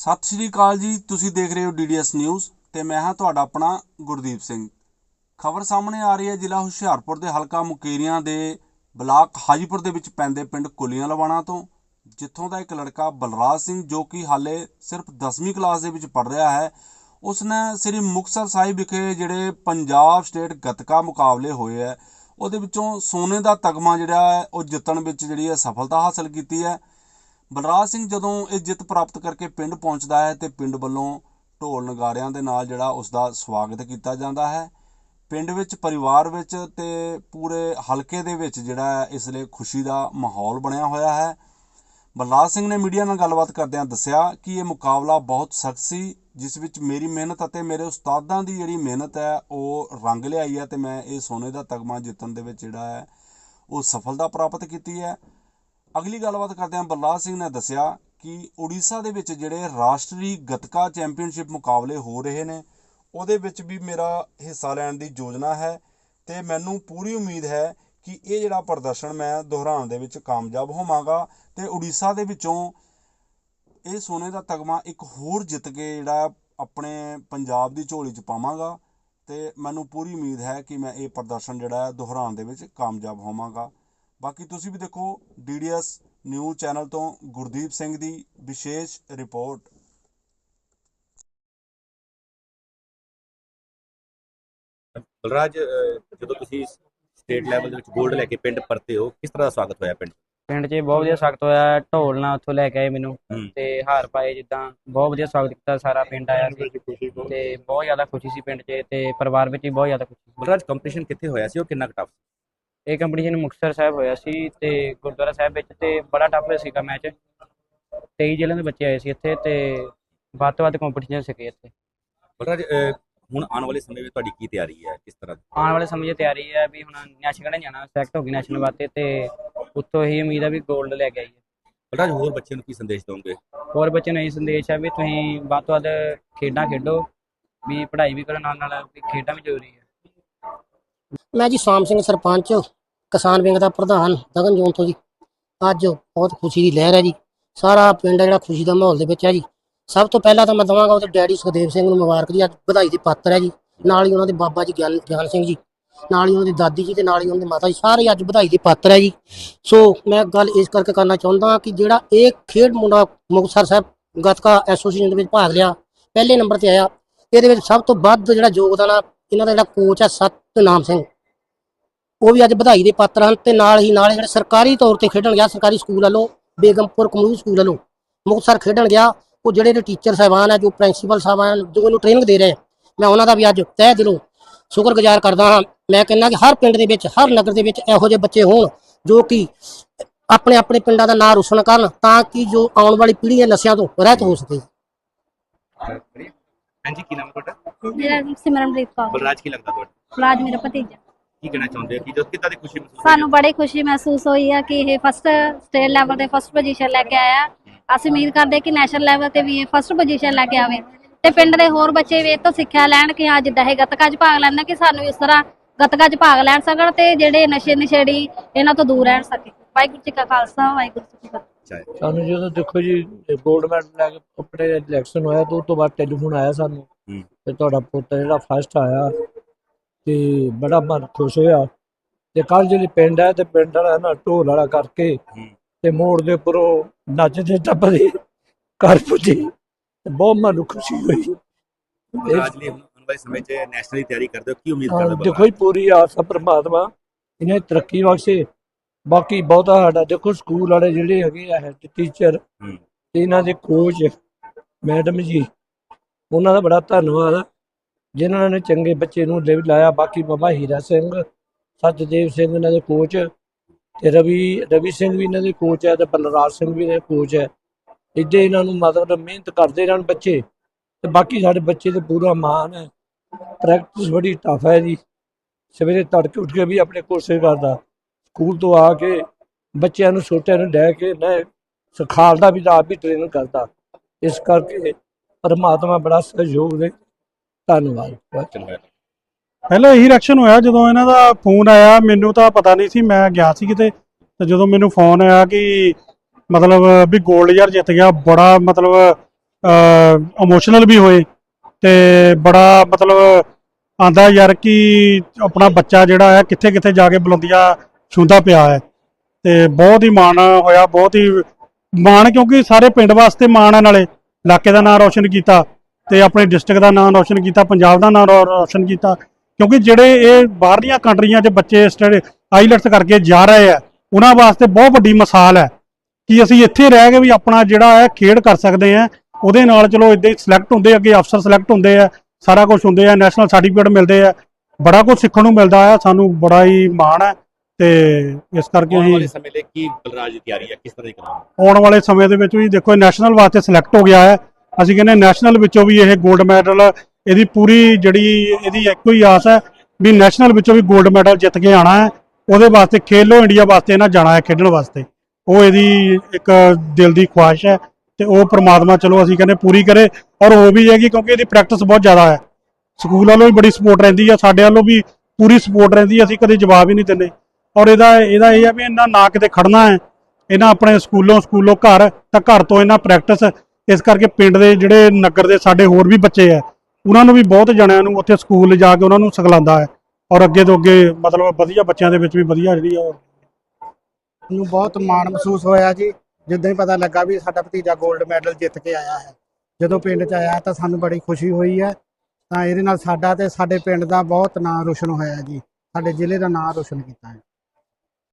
ਸਤਿ ਸ਼੍ਰੀ ਅਕਾਲ ਜੀ, ਤੁਸੀਂ ਦੇਖ ਰਹੇ ਹੋ ਡੀਡੀਐਸ ਨਿਊਜ਼ ਤੇ ਮੈਂ ਹਾਂ ਤੁਹਾਡਾ ਆਪਣਾ ਗੁਰਦੀਪ ਸਿੰਘ। ਖਬਰ ਸਾਹਮਣੇ ਆ ਰਹੀ ਹੈ, ਜ਼ਿਲ੍ਹਾ ਹੁਸ਼ਿਆਰਪੁਰ ਦੇ ਹਲਕਾ ਮੁਕੇਰੀਆਂ ਦੇ ਬਲਾਕ ਹਾਜੀਪੁਰ ਦੇ ਵਿੱਚ ਪੈਂਦੇ ਪਿੰਡ ਕੁਲੀਆਂ ਲਵਾਣਾ ਤੋਂ, ਜਿੱਥੋਂ ਦਾ ਇੱਕ ਲੜਕਾ ਬਲਰਾਜ ਸਿੰਘ ਜੋ ਕਿ ਹਾਲੇ ਸਿਰਫ 10ਵੀਂ ਕਲਾਸ ਦੇ ਵਿੱਚ ਪੜ ਰਿਹਾ ਹੈ, ਉਸਨੇ ਸ੍ਰੀ ਮੁਕਤਸਰ ਸਾਹਿਬ ਵਿਖੇ ਜਿਹੜੇ ਪੰਜਾਬ ਸਟੇਟ ਗੱਤਕਾ ਮੁਕਾਬਲੇ ਹੋਏ ਹੈ, ਉਹਦੇ ਵਿੱਚੋਂ ਸੋਨੇ ਦਾ ਤਗਮਾ ਜਿਹੜਾ ਹੈ, ਉਹ ਜਿੱਤਣ ਵਿੱਚ ਜਿਹੜੀ ਹੈ ਸਫਲਤਾ ਹਾਸਲ ਕੀਤੀ ਹੈ। ਬਲਰਾਜ ਸਿੰਘ ਜਦੋਂ ਇਹ ਜਿੱਤ ਪ੍ਰਾਪਤ ਕਰਕੇ ਪਿੰਡ ਪਹੁੰਚਦਾ ਹੈ ਤੇ ਪਿੰਡ ਵੱਲੋਂ ਢੋਲ ਨਗਾਰਿਆਂ ਦੇ ਨਾਲ ਜਿਹੜਾ ਉਸ ਦਾ ਸਵਾਗਤ ਕੀਤਾ ਜਾਂਦਾ ਹੈ। ਪਿੰਡ ਵਿੱਚ, ਪਰਿਵਾਰ ਵਿੱਚ ਤੇ ਪੂਰੇ ਹਲਕੇ ਦੇ ਵਿੱਚ ਜਿਹੜਾ ਹੈ ਇਸ ਲਈ ਖੁਸ਼ੀ ਦਾ ਮਾਹੌਲ ਬਣਿਆ ਹੋਇਆ ਹੈ। ਬਲਰਾਜ ਸਿੰਘ ਨੇ ਮੀਡੀਆ ਨਾਲ ਗੱਲਬਾਤ ਕਰਦਿਆਂ ਦੱਸਿਆ ਕਿ ਇਹ ਮੁਕਾਬਲਾ ਬਹੁਤ ਸਖਤ ਸੀ, ਜਿਸ ਵਿੱਚ ਮੇਰੀ ਮਿਹਨਤ ਅਤੇ ਮੇਰੇ ਉਸਤਾਦਾਂ ਦੀ ਜਿਹੜੀ ਮਿਹਨਤ ਹੈ, ਉਹ ਰੰਗ ਲਿਆਈ ਹੈ ਤੇ ਮੈਂ ਇਹ ਸੋਨੇ ਦਾ ਤਗਮਾ ਜਿੱਤਣ ਦੇ ਵਿੱਚ ਜਿਹੜਾ ਹੈ, ਉਹ ਸਫਲਤਾ ਪ੍ਰਾਪਤ ਕੀਤੀ ਹੈ। ਅਗਲੀ ਗੱਲਬਾਤ ਕਰਦਿਆਂ ਬਲਰਾਜ ਸਿੰਘ ਨੇ ਦੱਸਿਆ ਕਿ ਉੜੀਸਾ ਦੇ ਵਿੱਚ ਜਿਹੜੇ ਰਾਸ਼ਟਰੀ ਗੱਤਕਾ ਚੈਂਪੀਅਨਸ਼ਿਪ ਮੁਕਾਬਲੇ ਹੋ ਰਹੇ ਨੇ, ਉਹਦੇ ਵਿੱਚ ਵੀ ਮੇਰਾ ਹਿੱਸਾ ਲੈਣ ਦੀ ਯੋਜਨਾ ਹੈ ਤੇ ਮੈਨੂੰ ਪੂਰੀ ਉਮੀਦ ਹੈ ਕਿ ਇਹ ਜਿਹੜਾ ਪ੍ਰਦਰਸ਼ਨ ਮੈਂ ਦੁਹਰਾਉਣ ਦੇ ਵਿੱਚ ਕਾਮਯਾਬ ਹੋਵਾਂਗਾ ਤੇ ਉੜੀਸਾ ਦੇ ਵਿੱਚੋਂ ਇਹ ਸੋਨੇ ਦਾ ਤਗਮਾ ਇੱਕ ਹੋਰ ਜਿੱਤ ਕੇ ਜਿਹੜਾ ਆਪਣੇ ਪੰਜਾਬ ਦੀ ਝੋਲੀ 'ਚ ਪਾਵਾਂਗਾ ਤੇ ਮੈਨੂੰ ਪੂਰੀ ਉਮੀਦ ਹੈ ਕਿ ਮੈਂ ਇਹ ਪ੍ਰਦਰਸ਼ਨ ਜਿਹੜਾ ਦੁਹਰਾਉਣ ਦੇ ਵਿੱਚ ਕਾਮਯਾਬ ਹੋਵਾਂਗਾ। ਬਾਕੀ ਤੁਸੀਂ ਵੀ ਦੇਖੋ ਡੀਡੀਐਸ ਨਿਊਜ਼ ਚੈਨਲ ਤੋਂ ਗੁਰਦੀਪ ਸਿੰਘ ਦੀ ਵਿਸ਼ੇਸ਼ ਰਿਪੋਰਟ। ਬਲਰਾਜ ਜਦੋਂ ਤੁਸੀਂ ਸਟੇਟ ਲੈਵਲ ਦੇ ਵਿੱਚ 골ਡ ਲੈ ਕੇ ਪਿੰਡ ਪਰਤੇ ਹੋ ਕਿਸ ਤਰ੍ਹਾਂ ਦਾ ਸਵਾਗਤ ਹੋਇਆ ਪਿੰਡ? ਪਿੰਡ 'ਚ ਬਹੁਤ ਵਧੀਆ ਸਵਾਗਤ ਹੋਇਆ ਢੋਲ ਨਾਲ ਉੱਥੋਂ ਲੈ ਕੇ ਆਏ ਮੈਨੂੰ। ਤੇ ਹਾਰ ਪਾਏ ਜਿੱਦਾਂ ਬਹੁਤ ਵਧੀਆ ਸਵਾਗਤ ਕੀਤਾ ਸਾਰਾ ਪਿੰਡ ਆਇਆ ਸੀ। ਤੇ ਬਹੁਤ ਜ਼ਿਆਦਾ ਖੁਸ਼ੀ ਸੀ ਪਿੰਡ 'ਚ ਤੇ ਪਰਿਵਾਰ ਵਿੱਚ ਵੀ ਬਹੁਤ ਜ਼ਿਆਦਾ ਖੁਸ਼ੀ ਸੀ। ਬਲਰਾਜ ਕੰਪੀਟੀਸ਼ਨ ਕਿੱਥੇ ਹੋਇਆ ਸੀ? ਉਹ ਕਿੰਨਾ ਟਫ ਇਹ ਕੰਪੀਟੀਸ਼ਨ ਮੁਕਤਸਰ ਸਾਹਿਬ ਹੋਇਆ ਸੀ ਤੇ ਗੁਰਦੁਆਰਾ ਸਾਹਿਬ ਵਿੱਚ ਤੇ ਬੜਾ ਟਫ ਸੀਗਾ ਮੈਚ 23 ਜ਼ਿਲ੍ਹਿਆਂ ਦੇ ਬੱਚੇ ਆਏ ਸੀ ਇੱਥੇ ਤੇ ਵੱਧ ਤੋਂ ਵੱਧ ਕੰਪੀਟੀਸ਼ਨ ਸਿੱਖੇ ਇੱਥੇ। ਬਲਰਾਜ ਹੁਣ ਆਉਣ ਵਾਲੇ ਸਮੇਂ ਵਿੱਚ ਤੁਹਾਡੀ ਕੀ ਤਿਆਰੀ ਹੈ? ਕਿਸ ਤਰ੍ਹਾਂ ਆਉਣ ਵਾਲੇ ਸਮੇਂ 'ਚ ਤਿਆਰੀ ਹੈ ਵੀ ਹੁਣ ਨੈਸ਼ਨਲ ਜਾਣਾ ਸਿਲੈਕਟ ਹੋ ਗਈ ਨੈਸ਼ਨਲ ਵਾਸਤੇ ਤੇ ਉੱਥੋਂ ਹੀ ਉਮੀਦ ਹੈ ਵੀ 골ਡ ਲੈ ਕੇ ਆਈਏ। ਬਲਰਾਜ ਹੋਰ ਬੱਚਿਆਂ ਨੂੰ ਕੀ ਸੰਦੇਸ਼ ਦਵੋਗੇ ਹੋਰ ਬੱਚੇ ਨੂੰ ਇਹ ਸੰਦੇਸ਼ ਹੈ ਵੀ ਤੁਸੀਂ ਵੱਧ ਤੋਂ ਵੱਧ ਖੇਡਾਂ ਖੇਡੋ ਵੀ ਪੜ੍ਹਾਈ ਵੀ ਕਰੋ ਨਾਲ ਨਾਲ ਵੀ ਖੇਡਾਂ ਵੀ ਜ਼ਰੂਰੀ ਹੈ। ਮੈਂ ਜੀ ਸ਼ਾਮ ਸਿੰਘ ਸਰਪੰਚ। ਕਿਸਾਨ ਵਿੰਗ ਦਾ ਪ੍ਰਧਾਨ ਗਗਨ ਜੋਨ ਤੋਂ ਜੀ। ਅੱਜ ਬਹੁਤ ਖੁਸ਼ੀ ਦੀ ਲਹਿਰ ਹੈ ਜੀ। ਸਾਰਾ ਪਿੰਡ ਜਿਹੜਾ ਖੁਸ਼ੀ ਦਾ ਮਾਹੌਲ ਦੇ ਵਿੱਚ ਹੈ ਜੀ। ਸਭ ਤੋਂ ਪਹਿਲਾਂ ਤਾਂ ਮੈਂ ਦਵਾਂਗਾ ਉਹਦੇ ਡੈਡੀ ਸੁਖਦੇਵ ਸਿੰਘ ਨੂੰ ਮੁਬਾਰਕ ਜੀ। ਅੱਜ ਵਧਾਈ ਦੇ ਪਾਤਰ ਹੈ ਜੀ। ਨਾਲ ਹੀ ਉਹਨਾਂ ਦੇ ਬਾਬਾ ਜੀ ਗਿਆਨ ਗਿਆਨ ਸਿੰਘ ਜੀ। ਨਾਲ ਹੀ ਉਹਨਾਂ ਦੀ ਦਾਦੀ ਜੀ ਤੇ ਨਾਲ ਹੀ ਉਹਨਾਂ ਦੇ ਮਾਤਾ ਜੀ। ਸਾਰੇ ਅੱਜ ਵਧਾਈ ਦੇ ਪਾਤਰ ਹੈ ਜੀ। ਸੋ ਮੈਂ ਗੱਲ ਇਸ ਕਰਕੇ ਕਰਨਾ ਚਾਹੁੰਦਾ ਕਿ ਜਿਹੜਾ ਇਹ ਖੇਡ ਮੁੰਡਾ ਮੁਕਤਸਰ ਸਾਹਿਬ ਗੱਤਕਾ ਐਸੋਸੀਏਸ਼ਨ ਦੇ ਵਿੱਚ ਭਾਗ ਲਿਆ, ਪਹਿਲੇ ਨੰਬਰ ਤੇ ਆਇਆ। ਇਹਦੇ ਵਿੱਚ ਸਭ ਤੋਂ ਵੱਧ ਜਿਹੜਾ ਯੋਗਦਾਨ ਆ, ਇਹਨਾਂ ਦਾ ਜਿਹੜਾ ਕੋਚ ਆ ਸਤਨਾਮ ਸਿੰਘ। ਉਹ ਵੀ ਅੱਜ ਵਧਾਈ ਦੇ ਪਾਤਰ ਹਨ ਤੇ ਨਾਲ ਹੀ ਨਾਲ ਜਿਹੜੇ ਸਰਕਾਰੀ ਤੌਰ ਤੇ ਖੇਡਣ ਗਿਆ ਸਰਕਾਰੀ ਸਕੂਲ ਵੱਲੋਂ ਬੇਗਮਪੁਰ ਕਮਿਊਨਿਟੀ ਸਕੂਲ ਵੱਲੋਂ ਮੁਕਤਸਰ ਖੇਡਣ ਗਿਆ ਉਹ ਜਿਹੜੇ ਨੇ ਟੀਚਰ ਸਾਹਿਬਾਨ ਹੈ ਜੋ ਪ੍ਰਿੰਸੀਪਲ ਸਾਹਿਬਾਨ ਜੋ ਇਹਨੂੰ ਟ੍ਰੇਨਿੰਗ ਦੇ ਰਹੇ ਆ, ਮੈਂ ਉਹਨਾਂ ਦਾ ਵੀ ਅੱਜ ਤਹਿ ਦਿਲੋਂ ਸ਼ੁਕਰਗੁਜ਼ਾਰ ਕਰਦਾ ਹਾਂ। ਮੈਂ ਕਹਿੰਦਾ ਕਿ ਹਰ ਪਿੰਡ ਦੇ ਵਿੱਚ ਹਰ ਨਗਰ ਦੇ ਵਿੱਚ ਇਹੋ ਜਿਹੇ ਬੱਚੇ ਹੋਣ ਜੋ ਕਿ ਆਪਣੇ ਆਪਣੇ ਪਿੰਡਾਂ ਦਾ ਨਾਂ ਰੋਸ਼ਨ ਕਰਨ ਤਾਂ ਕਿ ਜੋ ਆਉਣ ਵਾਲੀ ਪੀੜ੍ਹੀ ਹੈ ਨਸ਼ਿਆਂ ਤੋਂ ਰਹਿਤ ਹੋ ਸਕੇ। ਹਾਂਜੀ ਕੀ ਨਾਮ ਤੁਹਾਡਾ? ਮੇਰਾ ਸਿਮਰਨਪ੍ਰੀਤ ਕੌਰ ਬਲਰਾਜ ਕੀ ਲੱਗਦਾ ਤੁਹਾਡਾ? ਰਾਜ ਮੇਰਾ ਭਤੀਜਾ। ਕੀ ਕਹਿਣਾ ਚਾਹੁੰਦੇ ਹੋ? ਕਿ ਜਦ ਕਿੱਦਾਂ ਦੀ ਖੁਸ਼ੀ ਮਹਿਸੂਸ ਸਾਨੂੰ ਬੜੀ ਖੁਸ਼ੀ ਮਹਿਸੂਸ ਹੋਈ ਹੈ ਕਿ ਇਹ ਫਸਟ ਸਟੇਟ ਲੈਵਲ ਤੇ ਫਸਟ ਪੋਜੀਸ਼ਨ ਲੈ ਕੇ ਆਇਆ। ਅਸੀਂ ਉਮੀਦ ਕਰਦੇ ਕਿ ਨੈਸ਼ਨਲ ਲੈਵਲ ਤੇ ਵੀ ਇਹ ਫਸਟ ਪੋਜੀਸ਼ਨ ਲੈ ਕੇ ਆਵੇ। ਤੇ ਪਿੰਡ ਦੇ ਹੋਰ ਬੱਚੇ ਵੀ ਇਹ ਤੋਂ ਸਿੱਖਿਆ ਲੈਣ ਕਿ ਹਾਂ ਜਿੱਦਾਂ ਇਹ ਗੱਤਕਾ 'ਚ ਭਾਗ ਲੈਂਦਾ ਕਿ ਸਾਨੂੰ ਇਸ ਤਰ੍ਹਾਂ ਗੱਤਕਾ 'ਚ ਭਾਗ ਲੈਣ ਸਕਣ ਤੇ ਜਿਹੜੇ ਨਸ਼ੇ ਨਸ਼ੇੜੀ ਇਹਨਾਂ ਤੋਂ ਦੂਰ ਰਹਿਣ ਸਕੇ। ਵਾਹਿਗੁਰੂ ਜੀ ਕਾ ਖਾਲਸਾ ਵਾਹਿਗੁਰੂ ਜੀ ਕੀ ਫਤਿਹ। ਚਾਹੇ ਸਾਨੂੰ ਜਦੋਂ ਦੇਖੋ ਜੀ 골ਡ ਮੈਡਲ ਲੈ ਕੇ ਆਪਣੇ ਇਲੈਕਸ਼ਨ ਹੋਇਆ ਤਾਂ ਉਸ ਤੋਂ ਬਾਅਦ ਟੈਲੀਫੋਨ ਆਇਆ ਸਾਨੂੰ ਹੂੰ। ਤੇ ਤੁਹਾਡਾ ਪੁੱਤ ਜਿਹੜਾ ਫਸਟ ਆਇਆ। ਤੇ ਬੜਾ ਮਨ ਖੁਸ਼ ਹੋਇਆ। ਤੇ ਕੱਲ ਜਿਹੜੀ ਪਿੰਡ ਹੈ ਤੇ ਪਿੰਡ ਵਾਲਾ ਨਾ ਢੋਲ ਵਾਲਾ ਕਰਕੇ। ਤੇ ਮੋੜ ਦੇ ਉੱਪਰੋਂ ਨੱਚਦੇ ਟੱਪਦੇ ਘਰ ਪੁੱਜੇ ਤੇ ਬਹੁਤ ਮਨ ਖੁਸ਼ੀ ਹੋਈ। ਬਲਰਾਜ ਲਈ ਹੁਣ ਆਉਣ ਵਾਲੇ ਸਮੇਂ 'ਚ ਨੈਸ਼ਨਲ ਦੀ ਤਿਆਰੀ ਕਰਦੇ ਹੋ ਕੀ ਉਮੀਦ ਹਾਂ, ਕਰਦੇ ਹੋ ਦੇਖੋ ਜੀ ਪੂਰੀ ਆਸ ਆ ਪ੍ਰਮਾਤਮਾ ਇਹਨੇ ਤਰੱਕੀ ਬਖਸ਼ੇ। ਬਾਕੀ ਬਹੁਤਾ ਸਾਡਾ ਦੇਖੋ ਸਕੂਲ ਵਾਲੇ ਜਿਹੜੇ ਹੈਗੇ ਆ ਹੈਡ ਟੀਚਰ। ਤੇ ਇਹਨਾਂ ਦੇ ਕੋਚ ਮੈਡਮ ਜੀ ਉਹਨਾਂ ਦਾ ਬੜਾ ਧੰਨਵਾਦ ਆ, ਜਿਨ੍ਹਾਂ ਨੇ ਚੰਗੇ ਬੱਚੇ ਨੂੰ ਲਿਵ ਲਾਇਆ। ਬਾਕੀ ਬਾਬਾ ਹੀਰਾ ਸਿੰਘ ਸਤਦੇਵ ਸਿੰਘ ਇਹਨਾਂ ਦੇ ਕੋਚ ਤੇ ਰਵੀ ਰਵੀ ਸਿੰਘ ਵੀ ਇਹਨਾਂ ਦੇ ਕੋਚ ਹੈ ਤੇ ਬਲਰਾਜ ਸਿੰਘ ਵੀ ਇਹਨਾਂ ਦੇ ਕੋਚ ਹੈ। ਇੱਡੇ ਇਹਨਾਂ ਨੂੰ ਮਤਲਬ ਮਿਹਨਤ ਕਰਦੇ ਰਹਿਣ ਬੱਚੇ। ਤੇ ਬਾਕੀ ਸਾਡੇ ਬੱਚੇ ਤੇ ਪੂਰਾ ਮਾਣ ਹੈ। ਪ੍ਰੈਕਟਿਸ ਬੜੀ ਟਫ ਹੈ ਜੀ। ਸਵੇਰੇ ਤੜਕੇ ਉੱਠ ਕੇ ਵੀ ਆਪਣੇ ਕੋਸ਼ਿਸ਼ ਕਰਦਾ। ਸਕੂਲ ਤੋਂ ਆ ਕੇ ਬੱਚਿਆਂ ਨੂੰ ਛੋਟਿਆਂ ਨੂੰ ਲੈ ਕੇ ਮੈਂ ਸਿਖਾਲਦਾ ਵੀ ਤਾਂ ਆਪ ਵੀ ਟ੍ਰੇਨਿੰਗ ਕਰਦਾ। ਇਸ ਕਰਕੇ ਪਰਮਾਤਮਾ ਬੜਾ ਸਹਿਯੋਗ ਦੇ ਧੰਨਵਾਦ? ਪਹਿਲਾਂ ਇਹੀ ਰਿਐਕਸ਼ਨ ਹੋਇਆ ਜਦੋਂ ਇਹਨਾਂ ਦਾ ਫੋਨ ਆਇਆ ਮੈਨੂੰ ਤਾਂ ਪਤਾ ਨਹੀਂ ਸੀ ਮੈਂ ਗਿਆ ਸੀ ਕਿਤੇ ਤੇ ਜਦੋਂ ਮੈਨੂੰ ਫੋਨ ਆਇਆ ਕਿ ਮਤਲਬ ਵੀ 골ਡ ਯਾਰ ਜਿੱਤ ਗਿਆ ਬੜਾ ਮਤਲਬ ਇਮੋਸ਼ਨਲ ਵੀ ਹੋਏ ਤੇ ਬੜਾ ਮਤਲਬ ਆਂਦਾ ਯਾਰ ਕਿ ਆਪਣਾ ਬੱਚਾ ਜਿਹੜਾ ਹੈ ਕਿੱਥੇ ਕਿੱਥੇ ਜਾ ਕੇ ਬੁਲੰਦੀਆਂ ਛੂੰਦਾ ਪਿਆ ਹੈ। ਤੇ ਬਹੁਤ ਹੀ ਮਾਣ ਹੋਇਆ ਬਹੁਤ ਹੀ ਮਾਣ ਕਿਉਂਕਿ ਸਾਰੇ ਪਿੰਡ ਵਾਸਤੇ ਮਾਣ ਹੈ ਨਾਲੇ ਇਲਾਕੇ ਦਾ ਨਾਮ ਰੌਸ਼ਨ ਕੀਤਾ। ਤੇ ਆਪਣੇ ਡਿਸਟ੍ਰਿਕਟ ਦਾ ਨਾਮ ਰੌਸ਼ਨ ਕੀਤਾ ਪੰਜਾਬ ਦਾ ਨਾਮ ਰੌਸ਼ਨ ਕੀਤਾ। ਕਿਉਂਕਿ ਜਿਹੜੇ ਇਹ ਬਾਹਰਲੀਆਂ ਕੰਟਰੀਆਂ 'ਚ ਬੱਚੇ ਸਟੱਡੀ ਆਈਲੈਟਸ ਕਰਕੇ ਜਾ ਰਹੇ ਆ ਉਹਨਾਂ ਵਾਸਤੇ ਬਹੁਤ ਵੱਡੀ ਮਿਸਾਲ ਹੈ ਕਿ ਅਸੀਂ ਇੱਥੇ ਰਹਿ ਕੇ ਵੀ ਆਪਣਾ ਜਿਹੜਾ ਹੈ ਖੇਡ ਕਰ ਸਕਦੇ ਆ ਉਹਦੇ ਨਾਲ ਚਲੋ ਇਦਾਂ ਹੀ ਸਿਲੈਕਟ ਹੁੰਦੇ ਅੱਗੇ ਅਫਸਰ ਸਿਲੈਕਟ ਹੁੰਦੇ ਆ ਸਾਰਾ ਕੁਝ ਹੁੰਦੇ ਆ ਨੈਸ਼ਨਲ ਸਰਟੀਫਿਕੇਟ ਮਿਲਦੇ ਆ। ਬੜਾ ਕੁਝ ਸਿੱਖਣ ਨੂੰ ਮਿਲਦਾ ਆ ਸਾਨੂੰ ਬੜਾ ਹੀ ਮਾਣ ਹੈ ਤੇ ਇਸ ਕਰਕੇ ਆਉਣ ਵਾਲੇ ਸਮੇਂ ਲਈ ਕੀ ਬਲਰਾਜ ਦੀ ਤਿਆਰੀ ਹੈ ਕਿਸ ਤਰ੍ਹਾਂ ਦੀ ਕਰਾਂਗੇ? ਆਉਣ ਵਾਲੇ ਸਮੇਂ ਦੇ ਵਿੱਚ ਵੀ ਦੇਖੋ ਨੈਸ਼ਨਲ ਵਾਸਤੇ ਸਿਲੈਕਟ ਹੋ ਗਿਆ ਹੈ। ਅਸੀਂ ਕਹਿੰਦੇ ਨੈਸ਼ਨਲ ਵਿੱਚੋਂ ਵੀ ਇਹ 골ਡ ਮੈਡਲ ਇਹਦੀ ਪੂਰੀ ਜਿਹੜੀ ਇਹਦੀ ਇੱਕੋ ਹੀ ਆਸ ਹੈ ਵੀ ਨੈਸ਼ਨਲ ਵਿੱਚੋਂ ਵੀ 골ਡ ਮੈਡਲ ਜਿੱਤ ਕੇ ਆਣਾ ਹੈ। ਉਹਦੇ ਵਾਸਤੇ ਖੇਲੋ ਇੰਡੀਆ ਵਾਸਤੇ ਇਹਨਾਂ ਜਾਣਾ ਹੈ ਖੇਡਣ ਵਾਸਤੇ। ਉਹ ਇਹਦੀ ਇੱਕ ਦਿਲ ਦੀ ਖੁਆਇਸ਼ ਹੈ ਤੇ ਉਹ ਪ੍ਰਮਾਤਮਾ ਚਲੋ ਅਸੀਂ ਕਹਿੰਦੇ ਪੂਰੀ ਕਰੇ। ਔਰ ਹੋ ਵੀ ਜਾਏਗੀ ਕਿਉਂਕਿ ਇਹਦੀ ਪ੍ਰੈਕਟਿਸ ਬਹੁਤ ਜ਼ਿਆਦਾ ਹੈ। ਸਕੂਲ ਵੱਲੋਂ ਵੀ ਬੜੀ ਸਪੋਰਟ ਰਹਿੰਦੀ ਆ ਸਾਡੇ ਵੱਲੋਂ ਵੀ ਪੂਰੀ ਸਪੋਰਟ ਰਹਿੰਦੀ ਅਸੀਂ ਕਦੇ ਜਵਾਬ ਹੀ ਨਹੀਂ ਦਿੰਦੇ। ਔਰ ਇਹਦਾ ਇਹਦਾ ਇਹ ਹੈ ਵੀ ਇਹਨਾਂ ਨਾ ਕਿਤੇ ਖੜਨਾ ਹੈ। ਇਹਨਾਂ ਆਪਣੇ ਸਕੂਲੋਂ ਸਕੂਲੋਂ ਘਰ ਤਾਂ ਘਰ ਤੋਂ ਇਹਨਾਂ ਪ੍ਰੈਕਟਿਸ ਇਸ ਕਰਕੇ ਪਿੰਡ ਦੇ ਜਿਹੜੇ ਨਗਰ ਦੇ ਸਾਡੇ ਹੋਰ ਵੀ ਬੱਚੇ ਆ, ਉਹਨਾਂ ਨੂੰ ਵੀ ਬਹੁਤ ਜਣਿਆਂ ਨੂੰ ਉੱਥੇ ਸਕੂਲ ਜਾ ਕੇ ਉਹਨਾਂ ਨੂੰ ਸਿਖਲਾਉਂਦਾ ਹੈ ਔਰ ਅੱਗੇ ਤੋਂ ਅੱਗੇ ਮਤਲਬ ਵਧੀਆ ਬੱਚਿਆਂ ਦੇ ਵਿੱਚ ਵੀ ਵਧੀਆ ਜਿਹੜੀ ਆ ਉਹ ਨੂੰ ਬਹੁਤ ਮਾਣ ਮਹਿਸੂਸ ਹੋਇਆ ਜੀ, ਜਿੱਦਾਂ ਹੀ ਪਤਾ ਲੱਗਾ ਵੀ ਸਾਡਾ ਭਤੀਜਾ 골ਡ ਮੈਡਲ ਜਿੱਤ ਕੇ ਆਇਆ ਹੈ। ਜਦੋਂ ਪਿੰਡ 'ਚ ਆਇਆ ਤਾਂ ਸਾਨੂੰ ਬੜੀ ਖੁਸ਼ੀ ਹੋਈ ਹੈ, ਤਾਂ ਇਹਦੇ ਨਾਲ ਸਾਡਾ ਤੇ ਸਾਡੇ ਪਿੰਡ ਦਾ ਬਹੁਤ ਨਾਂ ਰੋਸ਼ਨ ਹੋਇਆ ਜੀ, ਸਾਡੇ ਜ਼ਿਲ੍ਹੇ ਦਾ ਨਾਂ ਰੋਸ਼ਨ ਕੀਤਾ ਹੈ।